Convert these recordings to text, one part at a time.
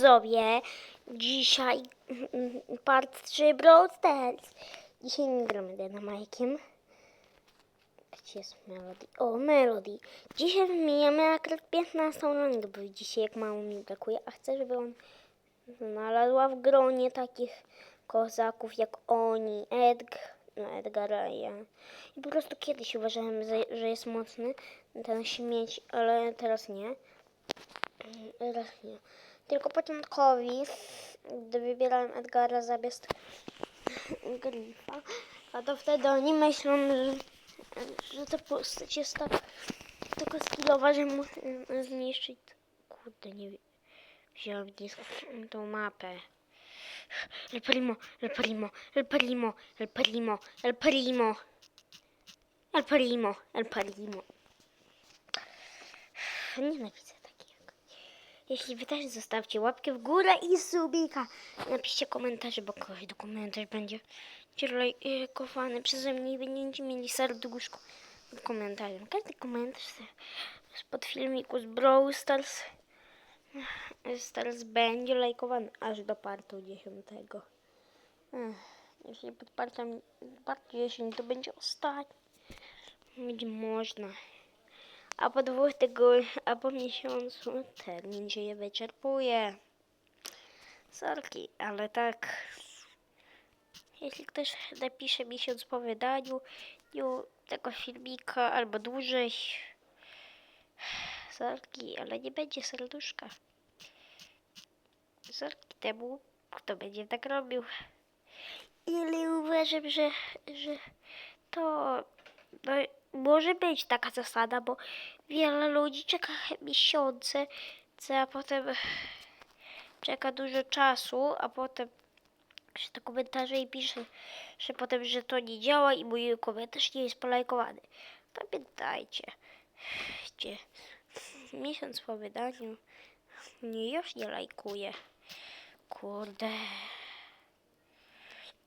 Zowie, dzisiaj mm, part 3 Brawl Stars. Dzisiaj nie gramy Dynamajkiem. Gdzie jest Melody? O, Melody. Dzisiaj wymieniamy akurat 15 rangę, bo dzisiaj jak mało mi brakuje, a chcę, żeby on znalazła w gronie takich kozaków jak oni, Edg, no Edgara i ja. I po prostu kiedyś uważałem, że- jest mocny ten śmieć, ale teraz nie. Teraz nie. Tylko początkowi, gdy wybierałem Edgara zamiast Grifa, a to wtedy oni myślą, że, że ta postać jest tak tylko skillowa, że mu e, zniszczyć. Kurde, nie. Wziąłem tą mapę. El primo, el primo, el primo, el primo, el primo. El primo, el primo. Nienawidzę. Jeśli wy też zostawcie łapkę w górę i subika. Napiszcie komentarze, bo każdy komentarz będzie lajkowany przeze mnie i będziecie mieli serduszko pod komentarzem. Każdy komentarz spod filmiku z Brawl Stars, Stars będzie lajkowany aż do partu 10. Ech, Jeśli pod partem, part 10 to będzie ostatni. Będzie można. A po dwóch tygodniach, a po miesiącu termin się je wyczerpuje. Sorki, ale tak. Jeśli ktoś napisze miesiąc po wydaniu tego filmika albo dłużej. Sorki, ale nie będzie serduszka. Sorki temu, kto będzie tak robił. Ile uważam, że, że to no, może być taka zasada, bo wiele ludzi czeka miesiące, a potem czeka dużo czasu, a potem czyta komentarze i pisze, że potem, że to nie działa i mój komentarz nie jest polajkowany. Pamiętajcie, gdzie miesiąc po wydaniu nie już nie lajkuje. Kurde.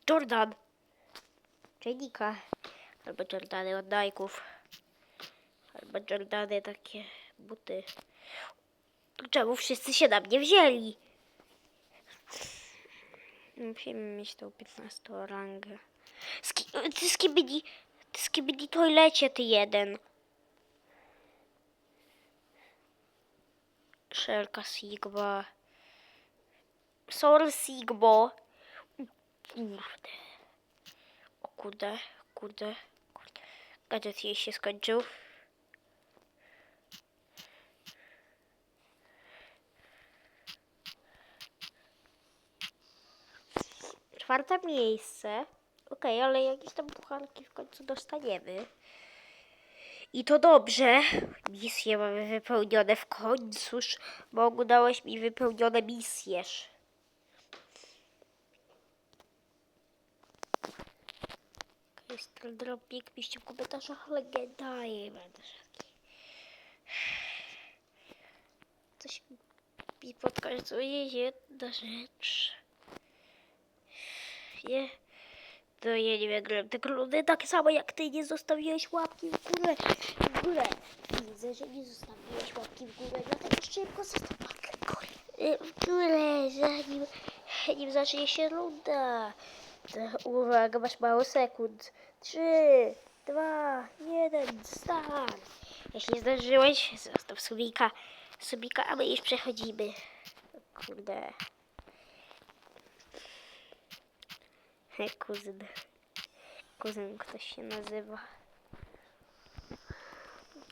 Jordan. Jenika. Albo Jordany od Nike'ów. Albo Jordany takie buty. Czemu wszyscy się na mnie wzięli? Musimy mieć tą 15 rangę. Ski, ty skibidi, ty skibidi toilecie ty jeden. Szelka Sigma. Sol Sigmo. Kurde. O kurde, kurde, kurde. Gadżet jej się skończył. Czwarte miejsce. Okej, ale jakieś tam pucharki w końcu dostaniemy. I to dobrze. Misje mamy wypełnione w końcu. Bo dałeś mi wypełnione misje. Jest drobnik, piszcie w komentarzach legenda i będę taki. Coś mi podkazuje jedna rzecz. Nie. To ja nie gram te kluny tak samo jak ty nie zostawiłeś łapki w górę. W górę. Widzę, że nie zostawiłeś łapki w górę, dlatego szybko zostaw łapkę w górę. W górę, zanim, zanim zacznie się runda. Uwaga, masz mało sekund. Trzy, dwa, jeden, start. Jeśli zdążyłeś, zostaw subika. Subika, a my już przechodzimy. Kurde. He, kuzyn. Kuzyn ktoś się nazywa.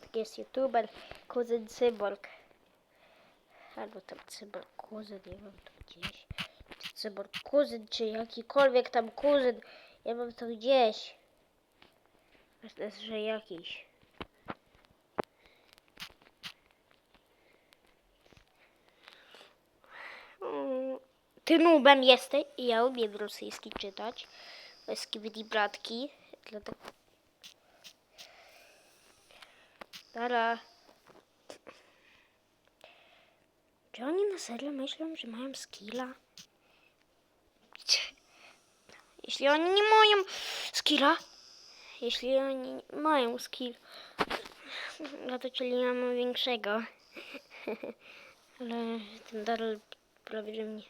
Tak Jest youtuber, kuzyn cyborg. Albo tam cyborg kuzyn, nie. Czy cyborg kuzyn, czy jakikolwiek tam kuzyn. Ja mam to gdzieś. Myślę, że jakiś. Mm, Ty nubem jesteś i ja umiem rosyjski czytać. Bez kibidi bratki. Dlatego... Dara. Czy oni na serio myślą, że mają skilla? Jeśli oni nie mają skilla, jeśli oni nie mają skill, no to czyli ja mam większego. Ale ten Daryl prawie że mnie.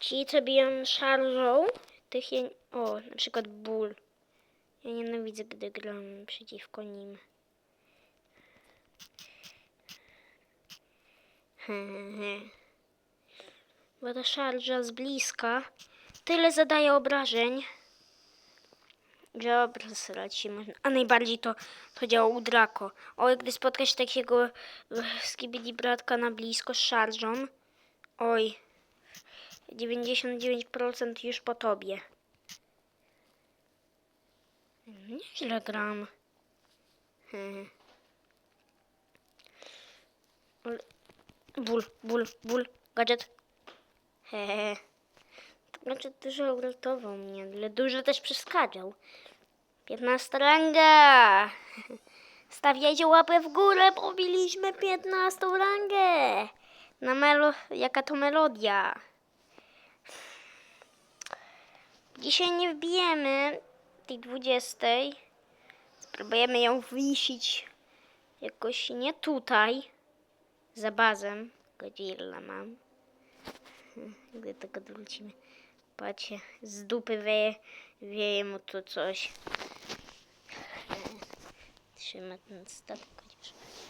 Ci, co biją szarżą, tych ja... O, na przykład ból. Ja nienawidzę, gdy gram przeciwko nim. Bo ta szarża z bliska tyle zadaje obrażeń, że obraz raci można. A najbardziej to, to działa u Draco. Oj, gdy spotkać takiego skibidi bratka na blisko z szarżą, oj, 99% już po tobie. Nieźle gram. Hmm. Ból, ból, ból, gadżet. Hehe. Znaczy dużo uratował mnie, ale dużo też przeszkadzał. 15 ranga! Stawiajcie łapę w górę, pobiliśmy 15 rangę! Na melo... Jaka to melodia? Dzisiaj nie wbijemy tej 20. Spróbujemy ją wisić jakoś nie tutaj, za bazem. Godzilla mam. Gdy tego wrócimy. Patrzcie, z dupy wieje, wieje mu tu coś. Trzyma ten statek,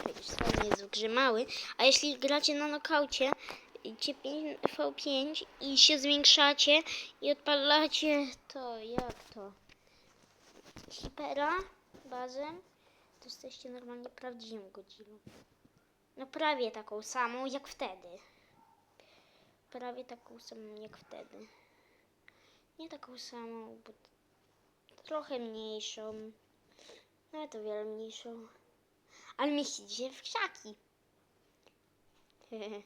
chociaż sam jest w grze mały. A jeśli gracie na nokaucie, idzie 5 V5 i się zwiększacie i odpalacie to, jak to? Hipera, bazę, to jesteście normalnie prawdziwym Godzillą. No prawie taką samą jak wtedy. Prawie taką samą jak wtedy. Nie taką samą, bo trochę mniejszą. Nawet o wiele mniejszą. Ale mieścicie się w krzaki.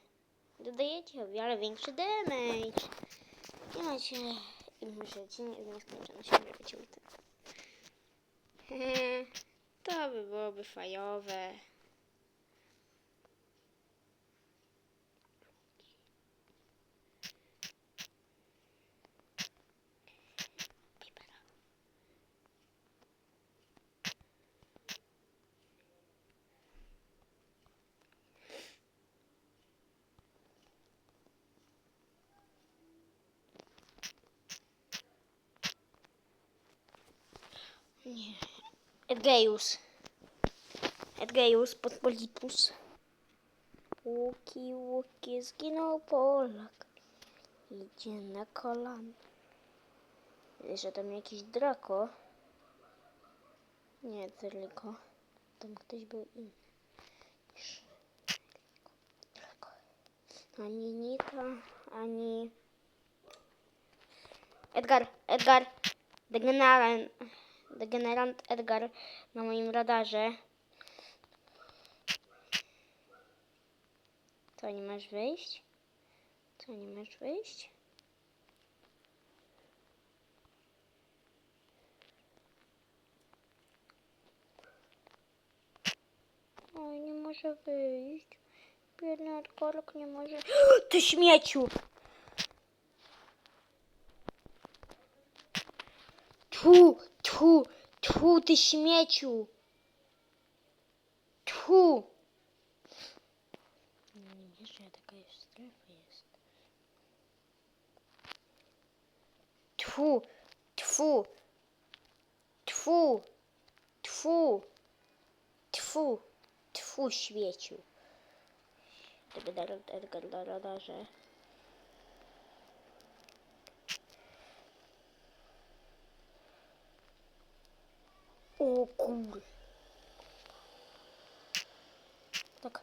Dodajecie o wiele większy damage. I macie... I możecie nie, nieskończoność używać ulta. To by byłoby fajowe. Nie. Edgeius. Edgeius Podpolipus. Łuki, łuki, zginął Polak. Idzie na kolan. Że tam jakiś Draco. Nie, tylko. Tam ktoś był inny. Ani Nika, ani... Edgar, Edgar. Degenerant. Degenerant Edgar na moim radarze. Co, nie masz wyjść? Co, nie masz wyjść? Oj, nie może wyjść. Biedny Edgarek nie może... Ty śmieciu! Tfu, tfu, tfu, ty śmieciu! Tfu! Nie wiesz, że taka jest strefa jest. Tfu, tfu, tfu, tfu, tfu, tfu, śmieciu. Gdyby dar Edgar na radarze. O kur... Tak.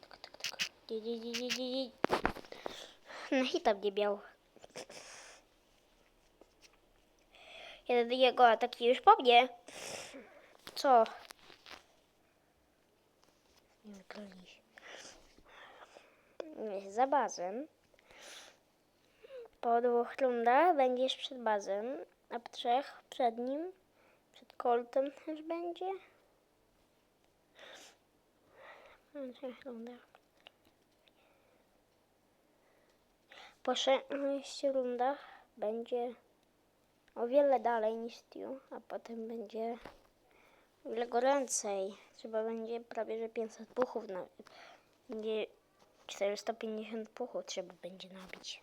Tak, tak, tak. Nie, nie, nie, nie, nie, nie. No hita mnie miał. Jeden jego ataki już po mnie. Co? Nie za bazem. Po dwóch rundach będziesz przed bazem, a po trzech przed nim. Przed koltem też będzie. Rundach. Po sześciu rundach będzie o wiele dalej niż Stu, a potem będzie o wiele goręcej. Trzeba będzie prawie że 500 puchów na, będzie 450 puchu trzeba będzie nabić.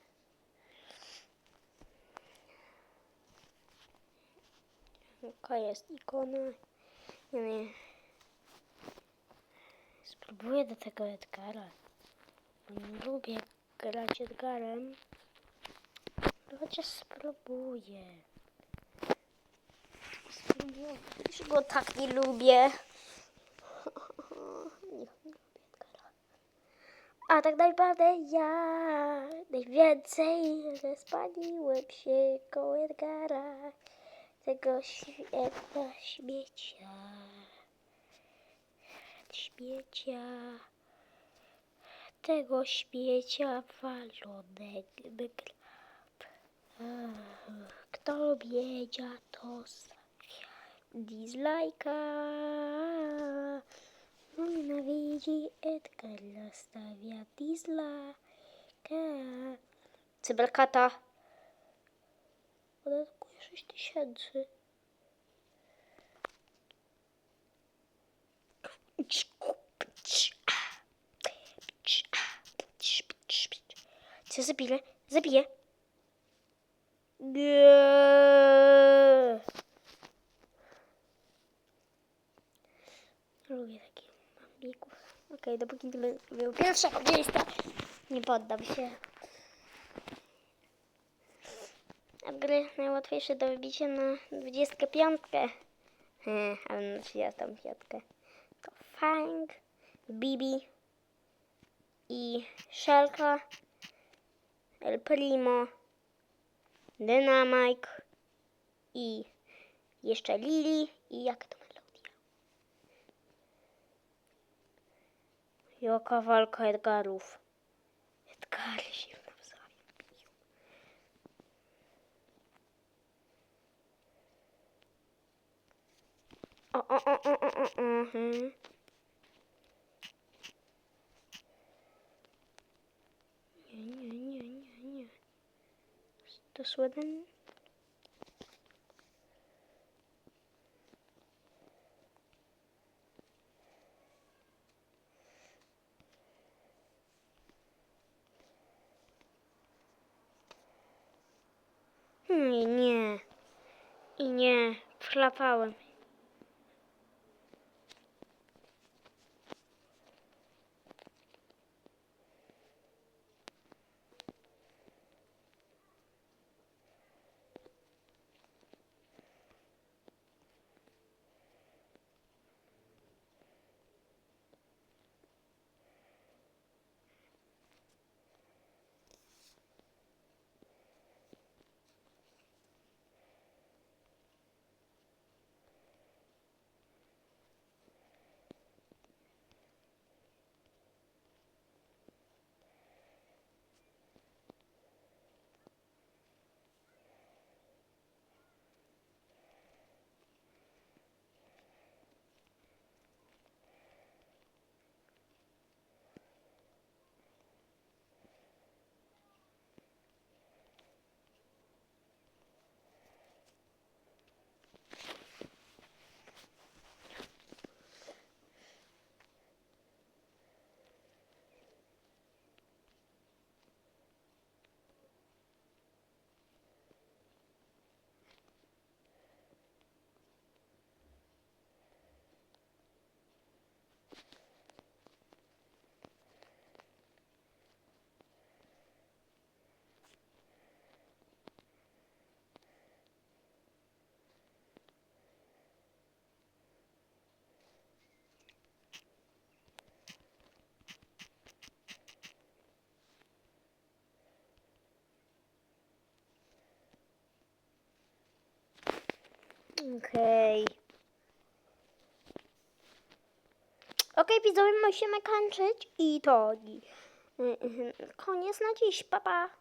Jaka jest ikona? Nie, nie. Spróbuję do tego Edgara. Nie lubię grać Edgarem. Chociaż spróbuję. Spróbuję. Już go tak nie lubię. Nie lubię Edgara. A tak naprawdę ja najwięcej rozpaliłem się koło Edgara. Tego świetla śmiecia. Śmiecia. Tego śmiecia walonego. Kto wiedział, to dislajka. Nienawidzi Edgar, stawia dislajka. Cyberkata. Podatkuje 6 tysięcy. Co zabiję? Zabiję. Nie. Lubię takie bambików. Okej, dopóki nie będę pierwszego miejsca, nie poddam się. A w gry najłatwiejsze do wybicia na 25. Hmm, ale na 35. To Fang, Bibi i Shelka, El Primo, Dynamite i jeszcze Lili i jak to melodia? Jaka walka Edgarów? Edgary się O, o, o, o, o, o, o, mhm. Nie, nie, nie, nie, nie. To jeden. Nie, nie. I nie, przlapałem. Okej. Okej, widzowie, musimy kończyć i to y, y, koniec na dziś, papa. Pa.